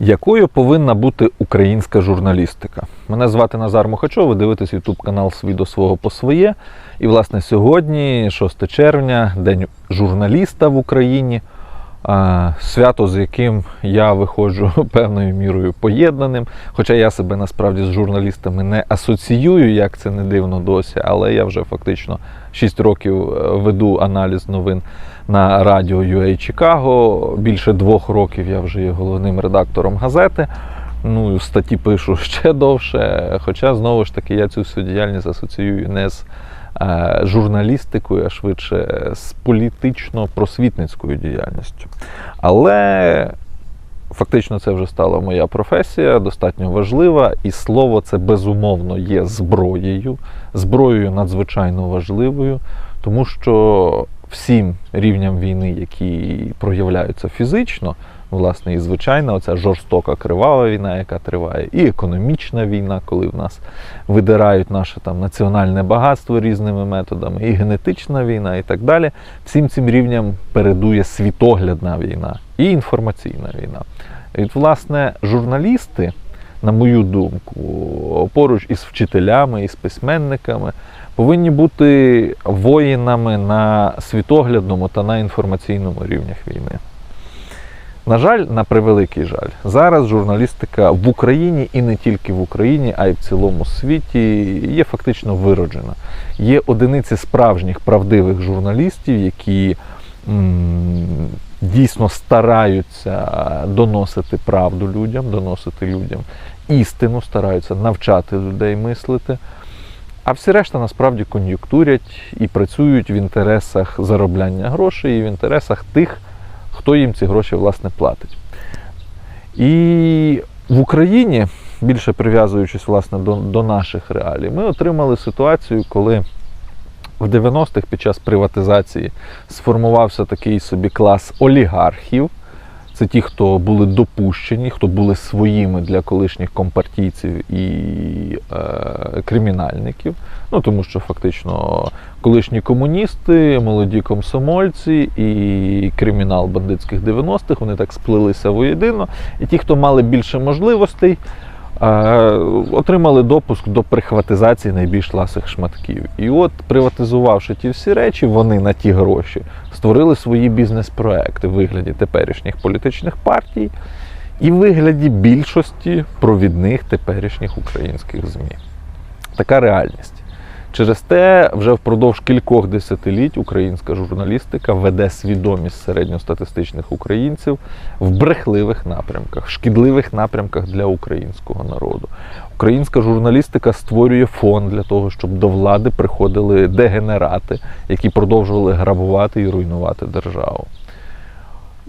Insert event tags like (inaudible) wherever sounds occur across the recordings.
Якою повинна бути українська журналістика? Мене звати Назар Мухачов, ви дивитесь YouTube канал Свій до свого по своє. І, власне, сьогодні, 6 червня, День журналіста в Україні. Свято, з яким я виходжу (laughs) певною мірою поєднаним. Хоча я себе насправді з журналістами не асоціюю, як це не дивно досі, але я вже фактично 6 років е, веду аналіз новин на радіо UA Чикаго. Більше двох років я вже є головним редактором газети. Ну, статті пишу (laughs) ще довше. Хоча, знову ж таки, я цю всю діяльність асоціюю не з журналістикою, а швидше з політично-просвітницькою діяльністю. Але фактично це вже стала моя професія, достатньо важлива, і слово це безумовно є зброєю, зброєю надзвичайно важливою, тому що всім рівням війни, які проявляються фізично, власне, і звичайна, оця жорстока кривава війна, яка триває, і економічна війна, коли в нас видирають наше там національне багатство різними методами, і генетична війна, і так далі. Всім цим рівням передує світоглядна війна і інформаційна війна. І, власне, журналісти, на мою думку, поруч із вчителями, із письменниками, повинні бути воїнами на світоглядному та на інформаційному рівнях війни. На жаль, на превеликий жаль, зараз журналістика в Україні і не тільки в Україні, а й в цілому світі є фактично вироджена. Є одиниці справжніх правдивих журналістів, які м, дійсно стараються доносити правду людям, доносити людям істину, стараються навчати людей мислити. А всі решта насправді кон'юнктурять і працюють в інтересах заробляння грошей і в інтересах тих, хто їм ці гроші власне платить. І в Україні, більше прив'язуючись власне до, до наших реалій, ми отримали ситуацію, коли в 90-х під час приватизації сформувався такий собі клас олігархів. Це ті, хто були допущені, хто були своїми для колишніх компартійців і е, кримінальників. Ну тому що фактично колишні комуністи, молоді комсомольці і кримінал бандитських 90-х вони так сплилися воєдино. І ті, хто мали більше можливостей, отримали допуск до прихватизації найбільш ласих шматків. І от, приватизувавши ті всі речі, вони на ті гроші створили свої бізнес-проекти в вигляді теперішніх політичних партій і в вигляді більшості провідних теперішніх українських ЗМІ. Така реальність. Через те вже впродовж кількох десятиліть українська журналістика веде свідомість середньостатистичних українців в брехливих напрямках, шкідливих напрямках для українського народу. Українська журналістика створює фон для того, щоб до влади приходили дегенерати, які продовжували грабувати і руйнувати державу.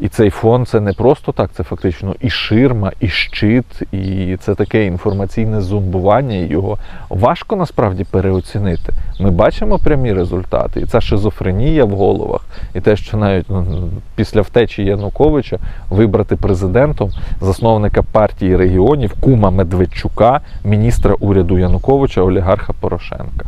І цей фон це не просто так, це фактично і ширма, і щит, і це таке інформаційне зомбування. Його важко насправді переоцінити. Ми бачимо прямі результати, і ця шизофренія в головах, і те, що навіть ну, після втечі Януковича вибрати президентом засновника партії регіонів Кума Медведчука, міністра уряду Януковича, олігарха Порошенка.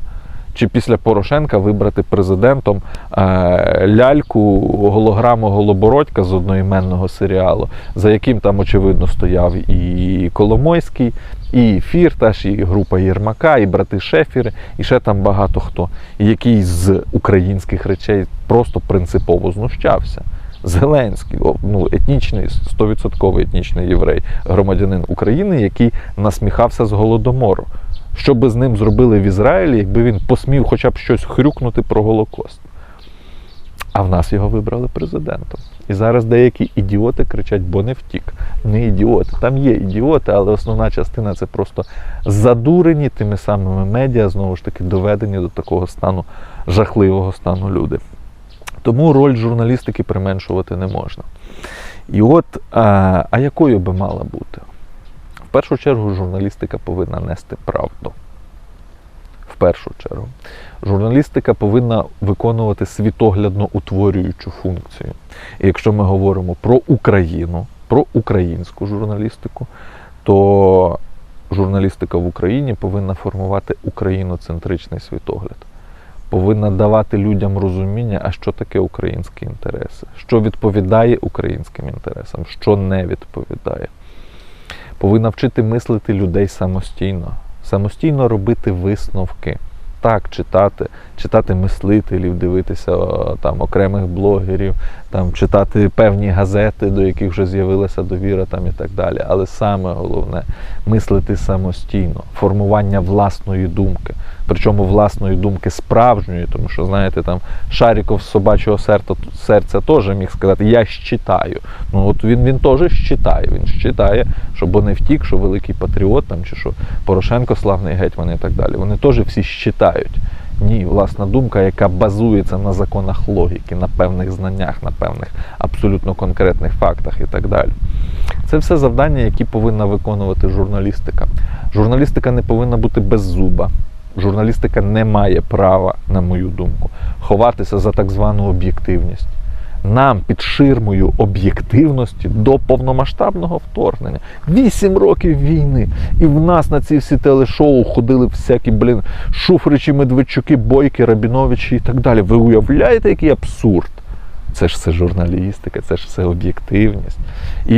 Чи після Порошенка вибрати президентом е, ляльку голограму Голобородька з одноіменного серіалу, за яким там, очевидно, стояв і Коломойський, і Фірташ, і група Єрмака, і брати Шефіри, і ще там багато хто, який з українських речей просто принципово знущався. Зеленський, ну, етнічний, 100% етнічний єврей, громадянин України, який насміхався з голодомору. Що би з ним зробили в Ізраїлі, якби він посмів хоча б щось хрюкнути про Голокост. А в нас його вибрали президентом. І зараз деякі ідіоти кричать, бо не втік. Не ідіоти. Там є ідіоти, але основна частина це просто задурені тими самими медіа, знову ж таки, доведені до такого стану, жахливого стану люди. Тому роль журналістики применшувати не можна. І от, а, а якою би мала бути? В першу чергу журналістика повинна нести правду. Першу чергу. Журналістика повинна виконувати світоглядно утворюючу функцію. І якщо ми говоримо про Україну, про українську журналістику, то журналістика в Україні повинна формувати україноцентричний світогляд. Повинна давати людям розуміння, а що таке українські інтереси, що відповідає українським інтересам, що не відповідає. повинна вчити мислити людей самостійно, самостійно робити висновки. Так, читати, читати мислителів, дивитися там окремих блогерів, там читати певні газети, до яких вже з'явилася довіра, там і так далі. Але саме головне мислити самостійно, формування власної думки. Причому власної думки справжньої, тому що, знаєте, там Шаріков з собачого серця, серця теж міг сказати, я щитаю. Ну от він, він теж щитає. Він щитає, щоб не втік, що великий патріот, там, чи що Порошенко славний гетьман і так далі. Вони теж всі щитають. Ні, власна думка, яка базується на законах логіки, на певних знаннях, на певних абсолютно конкретних фактах і так далі. Це все завдання, які повинна виконувати журналістика. Журналістика не повинна бути без зуба. Журналістика не має права, на мою думку, ховатися за так звану об'єктивність. Нам під ширмою об'єктивності до повномасштабного вторгнення. Вісім років війни. І в нас на ці всі телешоу ходили всякі, блін, Шуфричі, Медведчуки, Бойки, Рабіновичі і так далі. Ви уявляєте, який абсурд? Це ж все журналістика, це ж все об'єктивність. І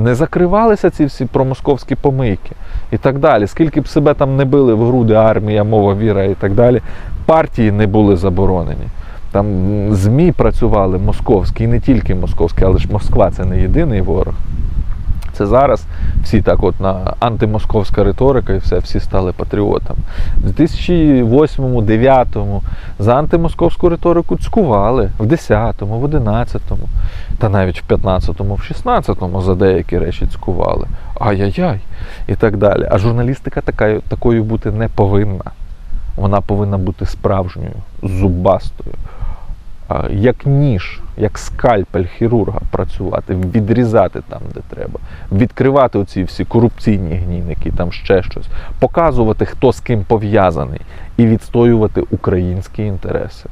не закривалися ці всі промосковські помийки і так далі. Скільки б себе там не били в груди армія, мова, віра і так далі, партії не були заборонені. Там ЗМІ працювали московські, і не тільки московські, але ж Москва це не єдиний ворог. Це зараз всі так от на антимосковська риторика і все, всі стали патріотами. В 2008-2009 за антимосковську риторику цькували в 10-му, в 11-му, та навіть в 15-му, в 16-му за деякі речі цькували. Ай-яй-яй. І так далі. А журналістика така, такою бути не повинна. Вона повинна бути справжньою, зубастою, як ніж, як скальпель хірурга працювати, відрізати там, де треба, відкривати оці всі корупційні гнійники, там ще щось, показувати, хто з ким пов'язаний, і відстоювати українські інтереси.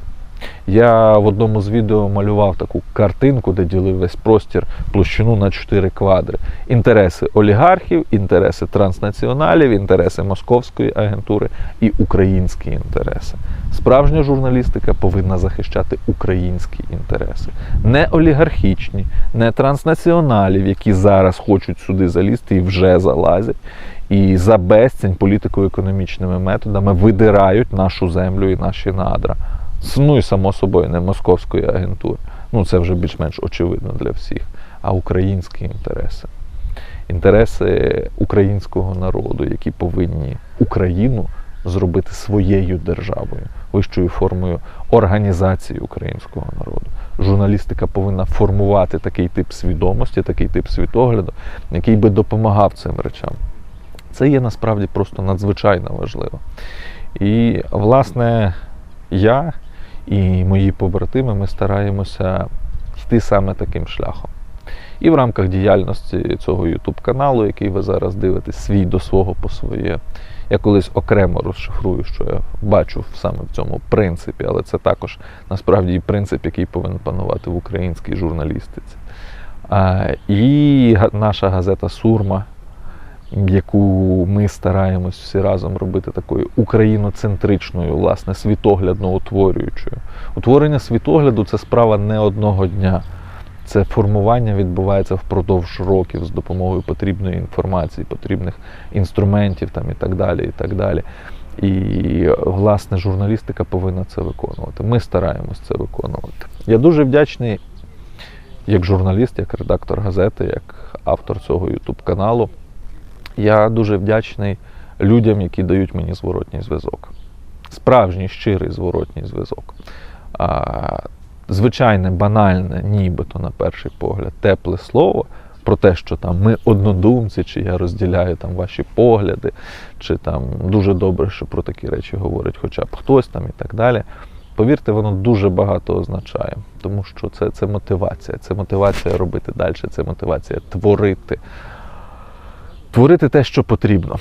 Я в одному з відео малював таку картинку, де ділив весь простір площину на 4 квадри. Інтереси олігархів, інтереси транснаціоналів, інтереси московської агентури і українські інтереси. Справжня журналістика повинна захищати українські інтереси, не олігархічні, не транснаціоналів, які зараз хочуть сюди залізти і вже залазять. І за безцінь політико-економічними методами видирають нашу землю і наші надра. Ну і само собою не московської агентури. Ну це вже більш-менш очевидно для всіх. А українські інтереси. Інтереси українського народу, які повинні Україну зробити своєю державою, вищою формою організації українського народу. Журналістика повинна формувати такий тип свідомості, такий тип світогляду, який би допомагав цим речам. Це є насправді просто надзвичайно важливо. І, власне, я і мої побратими ми стараємося йти саме таким шляхом. І в рамках діяльності цього YouTube каналу, який ви зараз дивитесь, свій до свого по своє. Я колись окремо розшифрую, що я бачу саме в цьому принципі, але це також насправді і принцип, який повинен панувати в українській журналістиці. І наша газета Сурма, яку ми стараємось всі разом робити такою україноцентричною, власне, світоглядно утворюючою. Утворення світогляду це справа не одного дня. Це формування відбувається впродовж років з допомогою потрібної інформації, потрібних інструментів там, і так далі. І так далі. І власне журналістика повинна це виконувати. Ми стараємось це виконувати. Я дуже вдячний як журналіст, як редактор газети, як автор цього YouTube каналу. Я дуже вдячний людям, які дають мені зворотній зв'язок. Справжній щирий зворотній зв'язок. Звичайне, банальне, нібито на перший погляд, тепле слово про те, що там ми однодумці, чи я розділяю там ваші погляди, чи там дуже добре, що про такі речі говорить хоча б хтось там і так далі. Повірте, воно дуже багато означає, тому що це, це мотивація. Це мотивація робити далі, це мотивація творити. Творити те, що потрібно.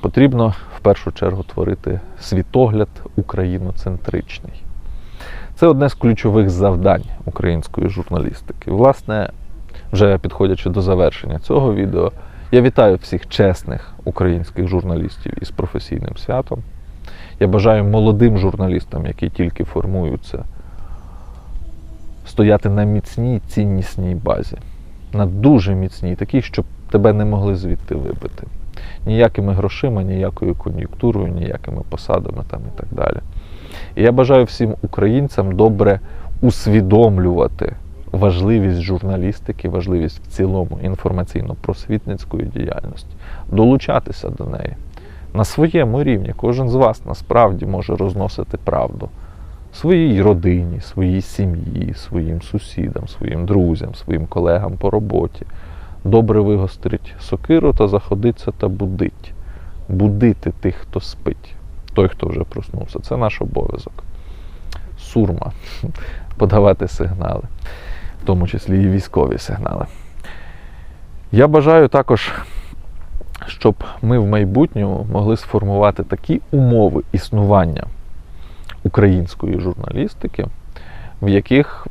Потрібно в першу чергу творити світогляд україноцентричний. Це одне з ключових завдань української журналістики. Власне, вже підходячи до завершення цього відео, я вітаю всіх чесних українських журналістів із професійним святом. Я бажаю молодим журналістам, які тільки формуються, стояти на міцній ціннісній базі. На дуже міцній, такій, щоб тебе не могли звідти вибити. Ніякими грошима, ніякою кон'юнктурою, ніякими посадами там і так далі. І я бажаю всім українцям добре усвідомлювати важливість журналістики, важливість в цілому інформаційно-просвітницької діяльності, долучатися до неї на своєму рівні. Кожен з вас насправді може розносити правду своїй родині, своїй сім'ї, своїм сусідам, своїм друзям, своїм колегам по роботі. Добре вигострить сокиру та заходиться та будить. Будити тих, хто спить, той, хто вже проснувся. Це наш обов'язок. Сурма (laughs) подавати сигнали, в тому числі і військові сигнали. Я бажаю також, щоб ми в майбутньому могли сформувати такі умови існування української журналістики, в яких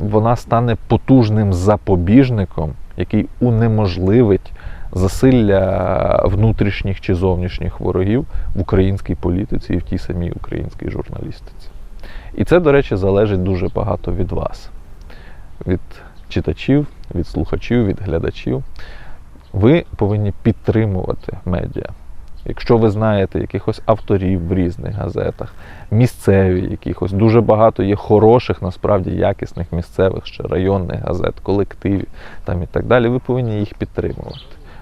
вона стане потужним запобіжником, який унеможливить засилля внутрішніх чи зовнішніх ворогів в українській політиці і в тій самій українській журналістиці. І це, до речі, залежить дуже багато від вас, від читачів, від слухачів, від глядачів. Ви повинні підтримувати медіа. Якщо ви знаєте якихось авторів в різних газетах, місцеві якихось, дуже багато є хороших, насправді якісних місцевих ще районних газет, колективів там і так далі, ви повинні їх підтримувати,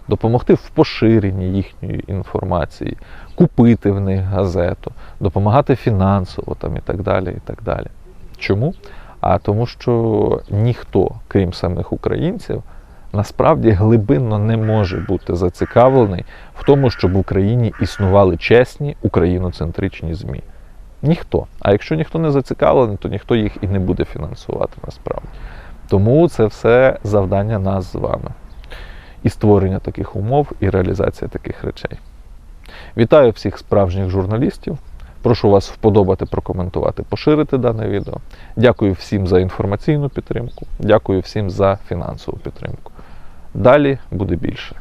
допомогти в поширенні їхньої інформації, купити в них газету, допомагати фінансово там і так далі. і так далі. Чому? А тому, що ніхто, крім самих українців, насправді глибинно не може бути зацікавлений в тому, щоб в Україні існували чесні україноцентричні ЗМІ. Ніхто. А якщо ніхто не зацікавлений, то ніхто їх і не буде фінансувати насправді. Тому це все завдання нас з вами. І створення таких умов, і реалізація таких речей. Вітаю всіх справжніх журналістів. Прошу вас вподобати, прокоментувати, поширити дане відео. Дякую всім за інформаційну підтримку. Дякую всім за фінансову підтримку. Далі буде більше.